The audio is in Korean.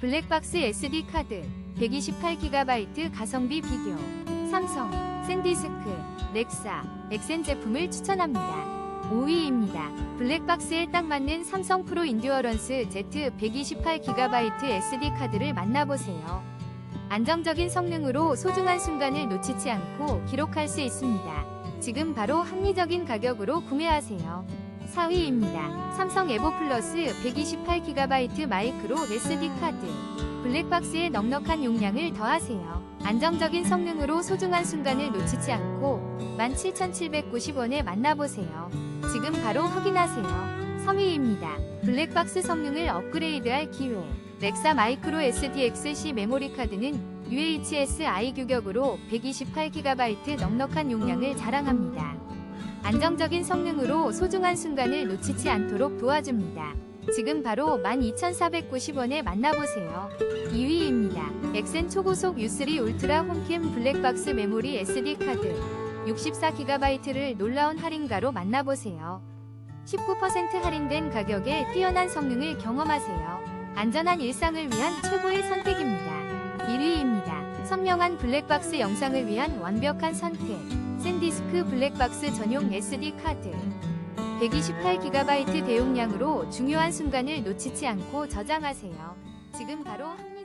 블랙박스 SD 카드 128GB 가성비 비교 삼성, 샌디스크, 렉사, 엑센 제품을 추천합니다. 5위입니다. 블랙박스에 딱 맞는 삼성 프로 인듀어런스 Z 128GB SD 카드를 만나보세요. 안정적인 성능으로 소중한 순간을 놓치지 않고 기록할 수 있습니다. 지금 바로 합리적인 가격으로 구매하세요. 4위입니다. 삼성 에보 플러스 128GB 마이크로 SD 카드. 블랙박스에 넉넉한 용량을 더하세요. 안정적인 성능으로 소중한 순간을 놓치지 않고 17,790원에 만나보세요. 지금 바로 확인하세요. 3위입니다. 블랙박스 성능을 업그레이드할 기회. 렉사 마이크로 SDXC 메모리 카드는 UHS-I 규격으로 128GB 넉넉한 용량을 자랑합니다. 안정적인 성능으로 소중한 순간을 놓치지 않도록 도와줍니다. 지금 바로 12,490원에 만나보세요. 2위입니다. 엑센 초고속 U3 울트라 홈캠 블랙박스 메모리 SD 카드 64GB를 놀라운 할인가로 만나보세요. 19% 할인된 가격에 뛰어난 성능을 경험하세요. 안전한 일상을 위한 최고의 선택입니다. 1위입니다. 선명한 블랙박스 영상을 위한 완벽한 선택. 샌디스크 블랙박스 전용 SD 카드. 128GB 대용량으로 중요한 순간을 놓치지 않고 저장하세요. 지금 바로 합류